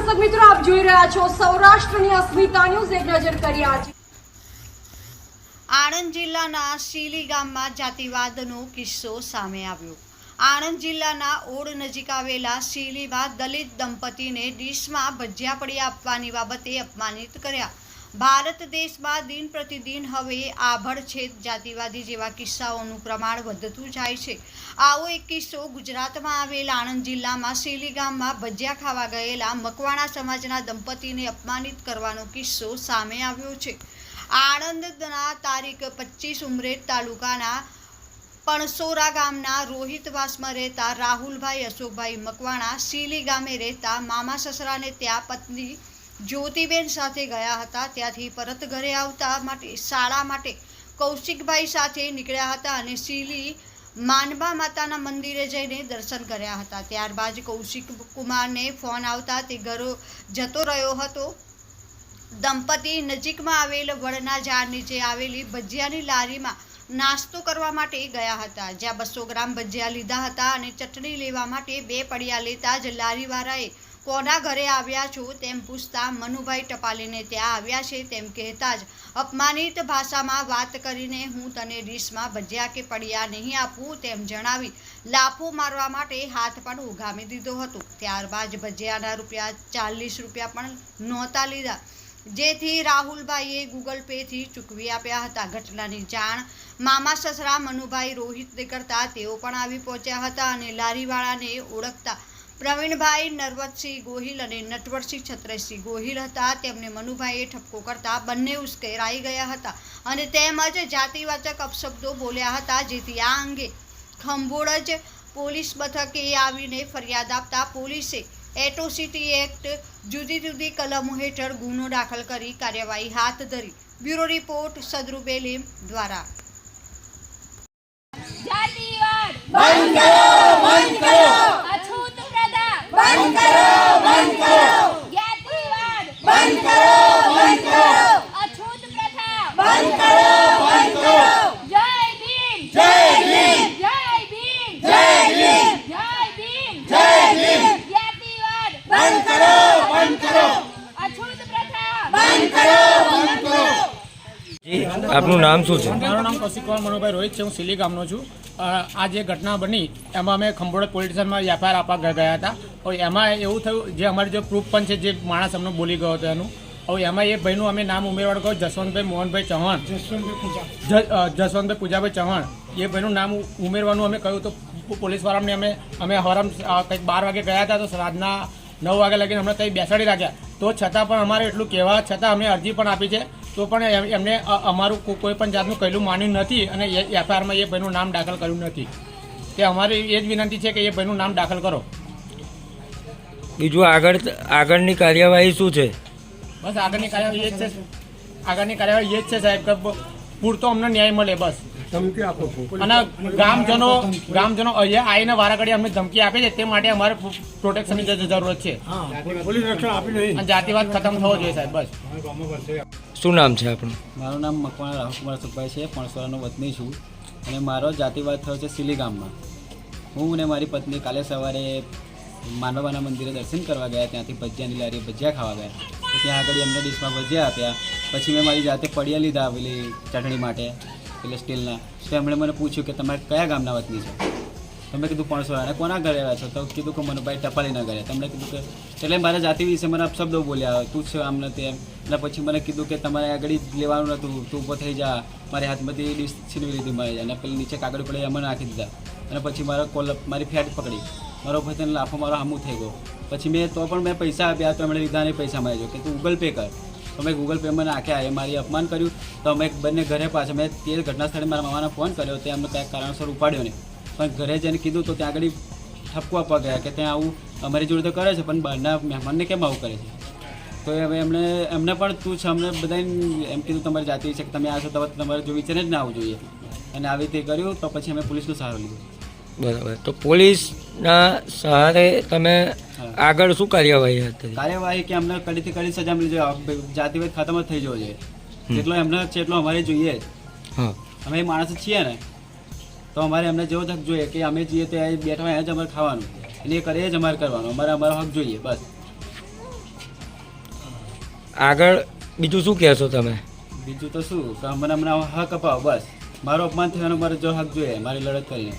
દર્શક મિત્રો, આપ જોઈ રહ્યા છો સૌરાષ્ટ્રની અસ્મિતા ન્યૂઝ. એક નજર કરી આજે. આણંદ જિલ્લાના શીલી ગામમાં જાતિવાદનો કિસ્સો સામે આવ્યો. આણંદ જિલ્લાના ઓડ નજીક આવેલા શીલીમાં દલિત દંપતીને ડીશમાં ભજીયા પડી આપવાની બાબતે અપમાનિત કર્યા. ભારત દેશમાં દિન પ્રતિદિન હવે આભડછેદ જાતિવાદી જેવા કિસ્સાઓનું પ્રમાણ વધતું જાય છે. આવો એક કિસ્સો ગુજરાતમાં આવેલ આણંદ જિલ્લામાં શીલી ગામમાં ભજીયા ખાવા ગયેલા મકવાણા સમાજના દંપતીને અપમાનિત કરવાનો કિસ્સો સામે આવ્યો છે. આણંદના તારીખ પચીસ ઉમરેઠ તાલુકાના પણસોરા ગામના રોહિતવાસમાં રહેતા રાહુલભાઈ અશોકભાઈ મકવાણા સીલી ગામે રહેતા મામા સસરાને ત્યાં પત્ની જ્યોતિબેન સાથે ગયા હતા. ત્યાંથી પરત ઘરે આવતા માટે શાળા માટે કૌશિકભાઈ સાથે નીકળ્યા હતા અને શીલી માનબા માતાના મંદિરે જઈને દર્શન કર્યા હતા. ત્યારબાદ કૌશિક કુમારને ફોન આવતા તે ઘરો જતો રહ્યો હતો. દંપતી નજીકમાં આવેલ વડના ઝાડ નીચે આવેલી ભજીયાની લારીમાં નાસ્તો કરવા માટે ગયા હતા. જ્યાં બસો ગ્રામ ભજીયા લીધા હતા અને ચટણી લેવા માટે બે પડિયા લેતા જ લારીવાળાએ કોના ઘરે આવ્યા છો તેમ પૂછતા મનુભાઈ ટપાલીને ત્યાં આવ્યા છે તેમ કહેતા જ અપમાનિત ભાષામાં વાત કરીને હું તને ડીશમાં ભજીયા કે પડિયા નહીં આપું તેમ જણાવી લાફો મારવા માટે હાથ પણ ઉગામી દીધો હતો. ત્યારબાદ ભજીયાના રૂપિયા ચાલીસ રૂપિયા પણ નહોતા લીધા. જેથી રાહુલભાઈએ ગૂગલ પેથી ચૂકવી આપ્યા હતા. ઘટનાની જાણ મામા સસરા મનુભાઈ રોહિતને કરતા તેઓ પણ આવી પહોંચ્યા હતા અને લારીવાળાને ઓળખતા પ્રવીણભાઈ નરવતસિંહ ગોહિલ અને નટવરસિંહ છત્રસિંહ ગોહિલ હતા. તેમને મનુભાઈએ ઠપકો કરતા બંને ઉશ્કેરાઈ ગયા હતા અને તેમજ જાતિવાચક અપશબ્દો બોલ્યા હતા જેથી આ અંગે ખંભોળજ પોલીસ મથકે આવીને ફરિયાદ આપતા પોલીસે એટ્રોસિટી એક્ટ જુદી જુદી કલમો હેઠળ ગુનો દાખલ કરી કાર્યવાહી હાથ ધરી. બ્યુરો રિપોર્ટ સદરૂબેલીમ દ્વારા જાતિવાદ બંધ કરો બંધ કરો અછૂત પ્રથા બંધ કરો બંધ કરો જ્ઞાતિવાદ બંધ કરો બંધ કરો અછૂત પ્રથા બંધ કરો બંધ કરો જય ભીમ જય ભીમ જય ભીમ જય ભીમ જય ભીમ જય ભીમ જ્ઞાતિવાદ બંધ કરો બંધ કરો અછૂત પ્રથા બંધ કરો બંધ કરો જી આપનું નામ શું છે? મારું નામ કૌશિક કુમાર મનોભાઈ રોહિત છે, હું સિલી ગામનો છું. આ જે ઘટના બની, એમાં અમે ખંભોળા પોલીસ સ્ટેશનમાં એફઆઈઆર આપવા ગયા હતા. એમાં એવું થયું, જે અમારી જે પ્રૂફ પણ છે, જે માણસ અમને બોલી ગયો હતો એનું. હવે એમાં એ ભાઈનું અમે નામ ઉમેરવાનું કહ્યું, જસવંતભાઈ મોહનભાઈ ચૌહાણ. જસવંતભાઈ પૂજાભાઈ ચૌહાણ. એ ભાઈનું નામ ઉમેરવાનું અમે કહ્યું તો પોલીસવાળાને અમે અમે હરમ કંઈક બાર વાગે ગયા હતા તો રાતના નવ વાગે લગીને અમને કંઈ બેસાડી રાખ્યા. તો છતાં પણ અમારે એટલું કહેવા છતાં અમે અરજી પણ આપી છે. તો પણ એમ- એમને અમારું કોઈ પણ જાતનું કહેલું માન્યું નથી અને એફઆઈઆરમાં એ ભાઈનું નામ દાખલ કર્યું નથી. તે અમારી એ જ વિનંતી છે કે એ ભાઈનું નામ દાખલ કરો. બીજું આગળ આગળની કાર્યવાહી શું છે? બસ આગળની કાર્યવાહી એ જ છે. આગળની કાર્યવાહી એ જ છે સાહેબ કે પૂરતો અમને ન્યાય મળે બસ. ધમકી આપો અને ગ્રામજનો ગ્રામજનો અહીંયા આવીને વારાઘડી અમને ધમકી આપે છે તે માટે અમારે પ્રોટેક્શનની જરૂરત છે. અને જાતિવાદ ખતમ થવો જોઈએ સાહેબ બસ. શું નામ છે આપણું મારું નામ મકવાણા રાહુલકુમાર સુખભાઈ છે, પણસોરાનો વતની છું. અને મારો જાતિવાદ થયો છે સિલી ગામમાં હું અને મારી પત્ની કાલે સવારે માનવાના મંદિરે દર્શન કરવા ગયા, ત્યાંથી ભજીયાની લારીએ ભજીયા ખાવા ગયા. ત્યાં આગળ એમને ડીશમાં ભજીયા આપ્યા. પછી મેં મારી જાતે પડિયા લીધા પેલી ચટણી માટે એટલે સ્ટીલના. તો એમણે મને પૂછ્યું કે તમારે કયા ગામના વતની છો? તો મેં કીધું પણસોરા અને કોના ઘરે આવ્યા છો? તો કીધું કે મનુભાઈ ટપાલીના ઘરે. તમને કીધું કે એટલે મારા જાતિ વિશે મને શબ્દો બોલ્યા તું છે આમ નથી તેમ એટલે પછી મને કીધું કે તમારે આગળ જ લેવાનું નહોતું તું ઊભો થઈ જા. મારી હાથમાંથી ડીશ છીનવી લીધી મારી. અને પેલી નીચે કાગળ પડે એમાં નાખી દીધા. અને પછી મારો કોલ મારી ફેટ પકડી. મારો ભાઈ લાફો મારો હામું થઈ ગયો. પછી મેં તો પણ મેં પૈસા આપ્યા તો એમણે લીધા નહીં પૈસા મારી કે તું ગૂગલ પે કર. તો મેં ગૂગલ મને નાખ્યા એ મારી અપમાન કર્યું. તો અમે બંને ઘરે પાછા મેં તે ઘટના સ્થળે મારા મામાને ફોન કર્યો. તે અમને કંઈક કારણસર ઉપાડ્યો નહીં. પણ ઘરે જઈને કીધું તો ત્યાં આગળ ઠપકો આપવા ગયા કે ત્યાં આવું અમારી જોડે તો કરે છે પણ બહારના મહેમાનને કેમ આવું કરે છે? તો હવે એમણે એમને પણ તું છે અમને બધાને એમ કીધું તમારી જાતિ છે કે તમે આ છો તો તમારે જો વિચારે જ ના આવવું જોઈએ. અને આવી રીતે કર્યું તો પછી અમે પોલીસનો સહારો લીધો. બરાબર. તો પોલીસના સહારે તમે આગળ શું કાર્યવાહી હતી કાર્યવાહી કે અમને કડીથી કડી સજા મળી જોઈએ જાતિવાદ ખતમ જ થઈ જવો જોઈએ જેટલો એમને છે એટલો અમારે જોઈએ અમે એ માણસ છીએ ને તો અમારે એમને જેવો હક જોઈએ કે અમે જઈએ તો બેઠા હોય જ અમારે ખાવાનું. અને એ કરે જ અમારે કરવાનું. અમારે અમારો હક જોઈએ બસ. આગળ બીજું શું કહેશો તમે? બીજું તો શું? કે મને હમણાં હક અપાવો બસ. મારો અપમાન થવાનો મારે જો હક જોઈએ મારી લડત કરીને.